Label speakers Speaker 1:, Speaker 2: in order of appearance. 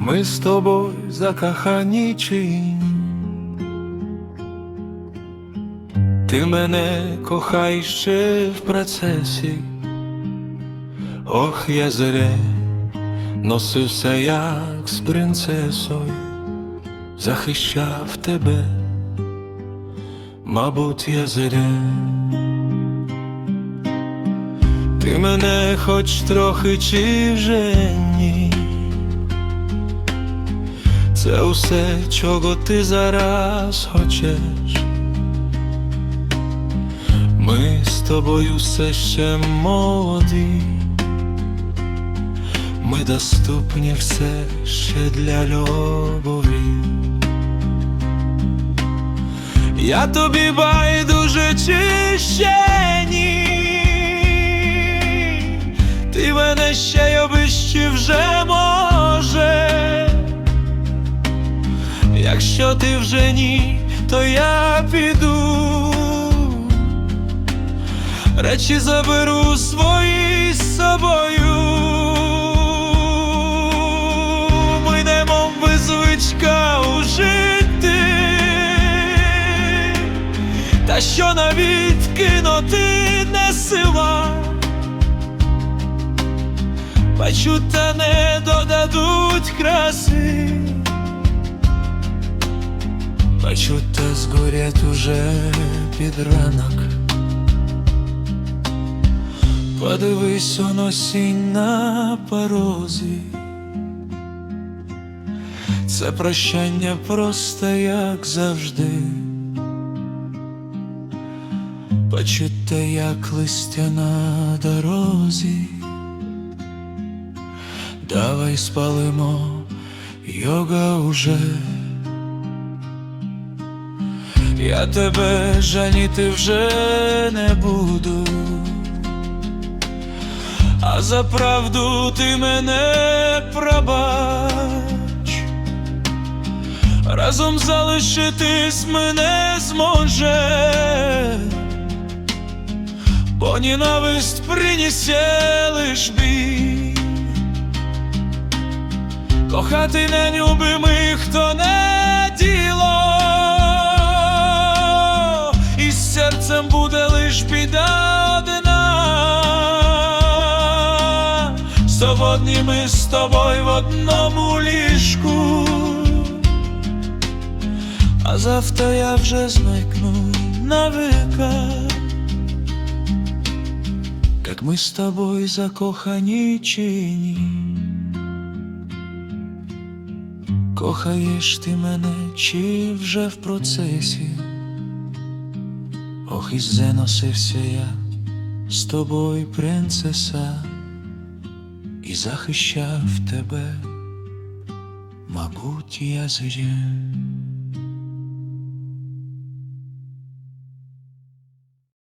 Speaker 1: Ми з тобою закохані чи ні? Ти мене кохаєш ще в процесі, ох, я зре, носився як з принцесою, захищав тебе, мабуть, я зре. Ти мене хоч трохи чи вже ні. Це усе, чого ти зараз хочеш. Ми з тобою все ще молоді, ми доступні все ще для любові. Я тобі байдуже чи ще ні. Ти мене ще й обищи вже Якщо ти вже ні, то я піду. Речі заберу свої з собою. Ми не мов звичка ужити. Та що навіть кинути не сила. Бачу, та не додадуть краси. Бачу, та згорять уже під ранок. Подивись он осінь на порозі. Це прощання просто як завжди. Почуття, як листя на дорозі. Давай спалимо йога уже. Я тебе жаліти вже не буду. А за правду ти мене пробач, разом залишитись мене зможе, бо ненависть принесе лиш біль. Кохати нелюбимих то не серцем буде лиш біда одна. Свободні ми з тобою в одному ліжку, а завтра я вже зникну на века, как ми з тобою закохані чи ні. Кохаєш ти мене чи вже в процесі? Ох, і заносився я з тобою, принцеса, і захищав тебе, мабуть, я зря.